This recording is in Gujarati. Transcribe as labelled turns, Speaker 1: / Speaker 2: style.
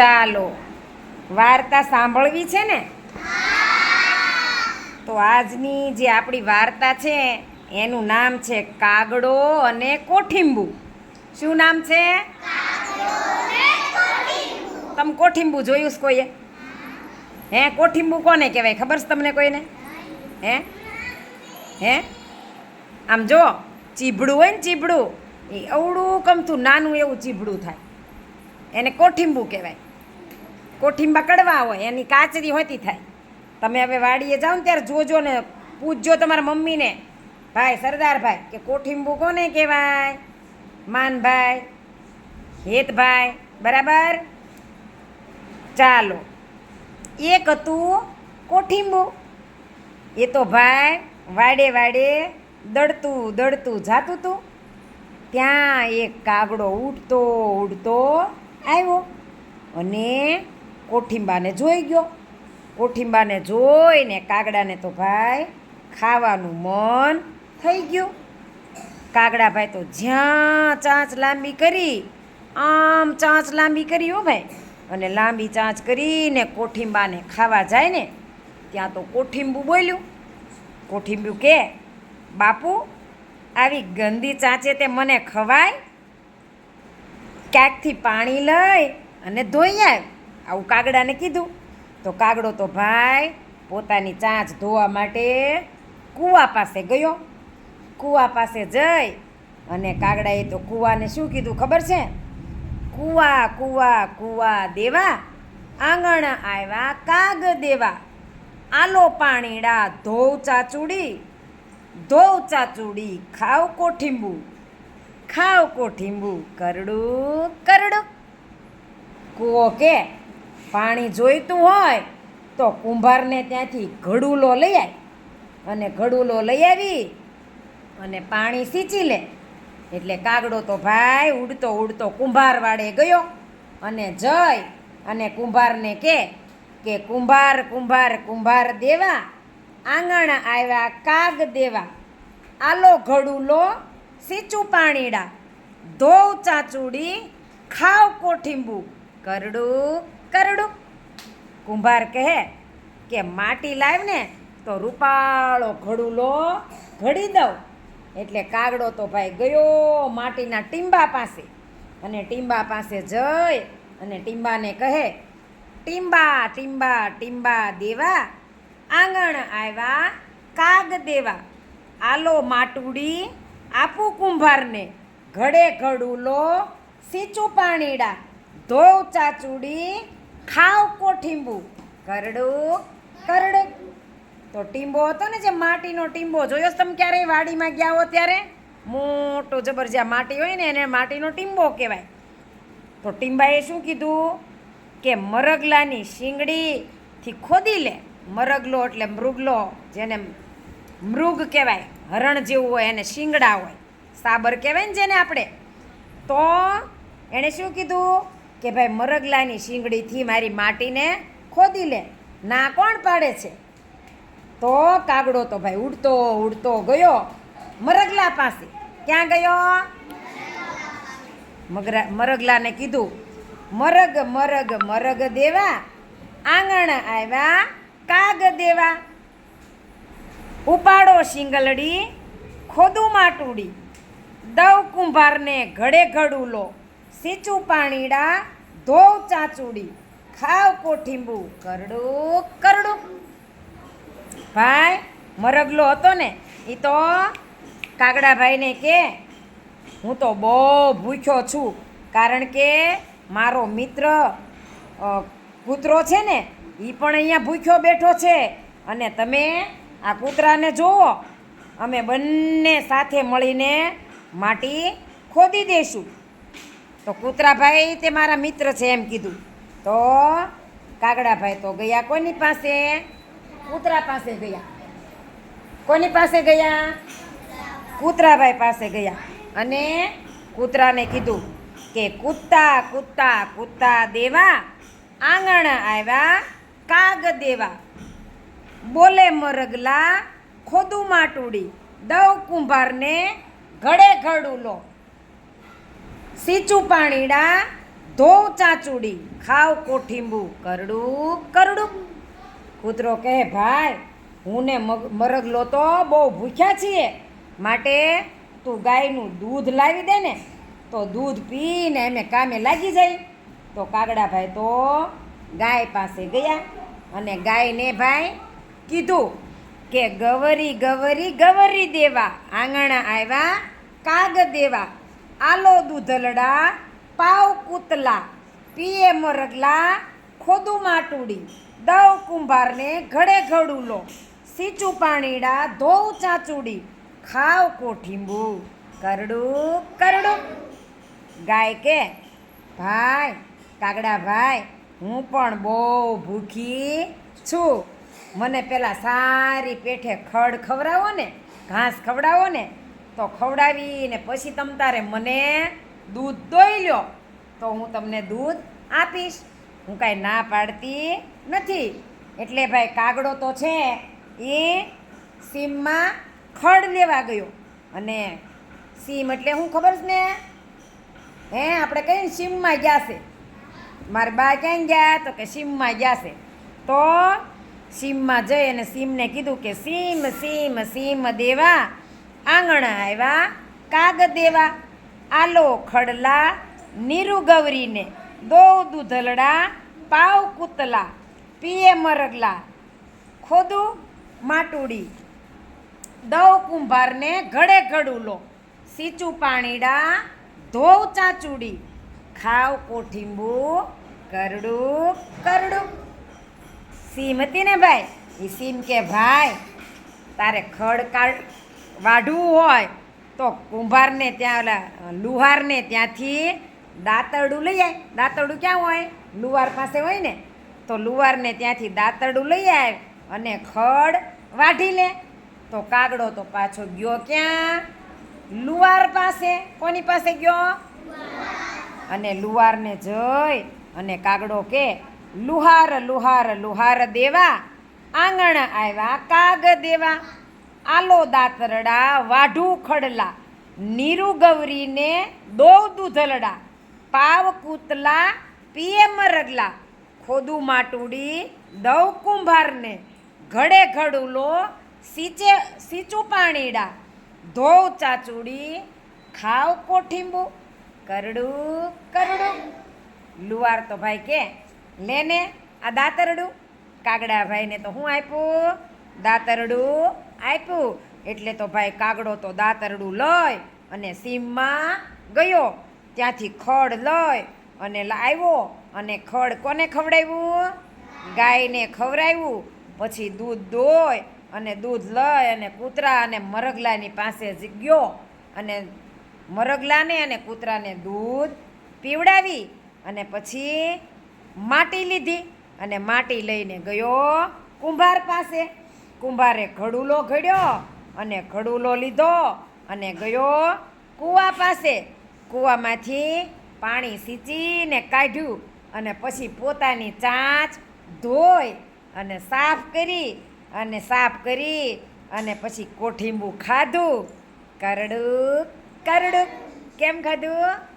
Speaker 1: ચાલો. વાર્તા સાંભળવી છે ને? તો આજની જે આપણી વાર્તા છે, એનું નામ છે કાગડો અને કોઠીંબુ. શું નામ છે? તમે કોઠીંબુ જોયું છે કોઈએ? હે, કોઠીંબુ કોને કહેવાય? ખબર છે તમને કોઈને? હે? હે? આમ જો, ચીભડું હોય ને ચીભડું, એ અવડું કમતું નાનું એવું ચીભડું થાય. એને કોઠિંબુ કહેવાય. કોઠીંબા કડવા હોય, એની કાચરી હોતી થાય. તમે હવે વાડીએ જાઓ ને ત્યારે જોજો ને પૂછજો તમારા મમ્મીને, ભાઈ, સરદારભાઈ, કે કોઠીંબુ કોને કહેવાય? માનભાઈ, હેતભાઈ. બરાબર? ચાલો. એક હતું કોઠીંબુ. એ તો ભાઈ વાડે વાડે દડતું દડતું જાતું હતું ત્યાં એક કાગડો ઉડતો ઉડતો આવ્યો અને કોઠીંબાને જોઈ ગયો. કોઠીંબાને જોઈને કાગડાને તો ભાઈ ખાવાનું મન થઈ ગયું. કાગડા ભાઈ તો જ્યાં ચાંચ લાંબી કરી, આમ ચાંચ લાંબી કરી હો ભાઈ. અને લાંબી ચાંચ કરીને કોઠીંબાને ખાવા જાય ને, ત્યાં તો કોઠીંબુ બોલ્યું. કોઠીંબુ કે, બાપુ, આવી ગંદી ચાંચે તે મને ખવાય? ક્યાંકથી પાણી લઈ અને ધોઈ આવ. આવું કાગડાને કીધું. તો કાગડો તો ભાઈ પોતાની ચાંચ ધોવા માટે કૂવા પાસે ગયો. કૂવા પાસે જઈ અને કાગડાએ તો કૂવાને શું કીધું ખબર છે? કૂવા કૂવા કૂવા દેવા, આંગણ આવ્યા કાગ દેવા. આલો પાણીડા ધોવ ચાચુડી ધોવ ચાચુડી ખાવ કોઠીંબુ. ખાવ કોઠીંબુ, કરડું કરડું. કૂવો કે પાણી જોઈતું હોય તો કુંભારને ત્યાંથી ઘડુલો લઈ આવી અને ઘડુલો લઈ આવી અને પાણી સિંચી લે. એટલે કાગડો તો ભાઈ ઉડતો ઉડતો કુંભાર વાડે ગયો. અને જઈ અને કુંભારને કે કે કુંભાર કુંભાર કુંભાર દેવા, આંગણ આવ્યા કાગ દેવા. આલો ઘડુલો સીચું પાણીડા. ધોવ ચાચુડી, ખાવ કોઠીંબુ. કરડું કરડું? કુંભાર કહે કે માટી લાવ ને તો રૂપાળો ઘડુલો ઘડી દઉં. એટલે કાગડો તો ભાઈ ગયો માટીના ટીંબા પાસે. અને ટીંબા પાસે જઈ અને ટીંબાને કહે, ટીંબા ટીંબા ટીંબા દેવા, આંગણ આવ્યા કાગ દેવા. આલો માટુડી, આપું કુંભારને. ઘડે ઘડુલો, સીચું પાણીડા. ધોવ ચાચુડી ખાવ કોઠીંબુ કરડું કરડું. તો ટીંબો હતો ને જે માટીનો ટીંબો, જોયો તમે ક્યારેય વાડીમાં ગયા હો ત્યારે? મોટો જબર માટી હોય ને એને માટીનો ટીંબો કહેવાય. તો ટીંબાએ શું કીધું? કે મરગલાની શીંગડીથી ખોદી લે. મરગલો એટલે મૃગલો, જેને મૃગ કહેવાય. હરણ જેવું હોય, એને શીંગડા હોય. સાબર કહેવાય ને જેને આપણે. તો એણે શું કીધું? કે ભાઈ મરગલાની શીંગડીથી મારી માટીને ખોદી લે. ના કોણ પાડે છે? તો કાગડો તો ભાઈ ઉડતો ઉડતો ગયો મરગલા પાસે. ક્યાં ગયો? મગરા, મરગલાને કીધું, મરગ મરગ મરગ દેવા, આંગણ આવ્યા કાગ દેવા. ઉપાડો શિંગલડી, ખોદું માટુડી. દવ કુંભારને ઘડે ઘડુલો સીચું પાણીડા ધોવ ચાચુડી ખાવ કોઠીંબુ, કરડું કરડું. ભાઈ, મરગલો હતો ને એ તો કાગડાભાઈને કે, હું તો બહુ ભૂખ્યો છું, કારણ કે મારો મિત્ર કૂતરો છે ને એ પણ અહીંયા ભૂખ્યો બેઠો છે. અને તમે આ કૂતરાને જુઓ, અમે બંને સાથે મળીને માટી ખોદી દઈશું તો કૂતરાભાઈ તે મારા મિત્ર છે એમ કીધું. તો કાગડાભાઈ તો ગયા કોની પાસે? કૂતરા પાસે ગયા. કોની પાસે ગયા? કૂતરાભાઈ પાસે ગયા. અને કૂતરાને કીધું કે કૂતા કૂતા કૂતા દેવા, આંગણ આવ્યા કાગ દેવા. બોલે મરગલા ખોદું માટુડી, દવ કુંભારને ઘડે ઘડું લો. સીચું પાણીડા, ધોવ ચાચુડી, ખાવ કોઠીંબુ, કરડું કરડું. કૂતરો કહે, ભાઈ, હું ને મરગલો તો બહુ ભૂખ્યા છીએ. માટે તું ગાયનું દૂધ લાવી દે ને, તો દૂધ પીને એમને કામે લાગી જાય. તો કાગડાભાઈ તો ગાય પાસે ગયા અને ગાયને ભાઈ કીધું કે, ગવરી ગવરી ગવરી દેવા, આંગણા આવ્યા કાગ દેવા. આલો દૂધલડા, પાવ કૂતલા, પીએ મરગલા, ખોદું માટુડી, દવ કુંભારને ઘડે ઘડું લો સીચું પાણીડા ધોવ ચાચુડી, ખાવ કોઠીંબુ, કરડું કરડું. ગાય કે, ભાઈ, કાગડા ભાઈ, હું પણ બહુ ભૂખી છું. મને પેલા સારી પેઠે ખડ ખવડાવો ને, ઘાસ ખવડાવો ને તો ખવડાવીને પછી તમ તારે મને દૂધ દોઈ લ્યો. તો હું તમને દૂધ આપીશ. હું કાંઈ ના પાડતી નથી. એટલે ભાઈ કાગડો તો છે એ સીમમાં ખડ લેવા ગયો. અને સીમ એટલે હું ખબર છે ને? હે, આપણે કહીએ સીમમાં ગયા છે? મારા બા ક્યાં ગયા? તો કે સીમમાં ગયા છે. તો સીમમાં જઈ અને સીમને કીધું કે સીમ સીમ સીમ દેવા. આંગણા આવ્યા કાગ દેવા, આલો ખડલા, નીરુ ગૌરીને દો દૂધલડા, પાવ કૂતલા, પીએ મરગલા, ખોદું માટુડી દવ કુંભારને ઘડે ઘડું લો સીચું પાણીડા ધોવ ચાચુડી ખાવ કોઠીંબુ, કરડું કરડું. સીમ હતી ને ભાઈ એ સીમ કે ભાઈ, તારે ખડ કાઢ વાઢવું હોય તો કુંભારને ત્યાં ઓલા લુહારને ત્યાંથી દાંતરડું લઈ આવે દાંતરડું ક્યાં હોય? લુહાર પાસે હોય ને? તો લુહારને ત્યાંથી દાંતરડું લઈ આવે અને ખડ વાઢી લે. તો કાગડો તો પાછો ગયો ક્યાં? લુહાર પાસે. કોની પાસે ગયો? અને લુહારને જઈ અને કાગડો કે, લુહાર લુહાર લુહાર દેવા. આંગણ આવ્યા કાગ દેવા. આલો દાતરડા, વાઢું ખડલા, નીરુ ગૌરીને દો દૂધલડા, પાવ કૂતલા, પીએ મરગલા, ખોદું માટુડી, દવ કુંભારને, ઘડે ઘડુલો, સીચે, સીચું પાણીડા, ધોવ ચાચુડી, ખાવ કોઠીંબુ, કરડું કરડું. લુવાર તો ભાઈ કે, લેને આ દાતરડું કાગડા ભાઈને તો હું આપ્યું, દાતરડું આપ્યું. એટલે તો ભાઈ કાગડો તો દાતરડું લઈ અને સીમમાં ગયો. ત્યાંથી ખડ લઈ અને આવ્યો અને ખડ કોને ખવડાવ્યું? ગાયને ખવડાવ્યું. પછી દૂધ દોય અને દૂધ લઈ અને કૂતરા અને મરગલાની પાસે જ ગયો. અને મરગલાને અને કૂતરાને દૂધ પીવડાવી અને પછી માટી લીધી. અને માટી લઈને ગયો કુંભાર પાસે. કુંભારે ઘડુલો ઘડ્યો અને ઘડુલો લીધો અને ગયો કૂવા પાસે. કૂવામાંથી પાણી સીંચીને કાઢ્યું અને પછી પોતાની ચાંચ ધોઈ અને સાફ કરી અને સાફ કરી અને પછી કોઠીંબુ ખાધું. કરડું કરડું. કેમ ખાધું?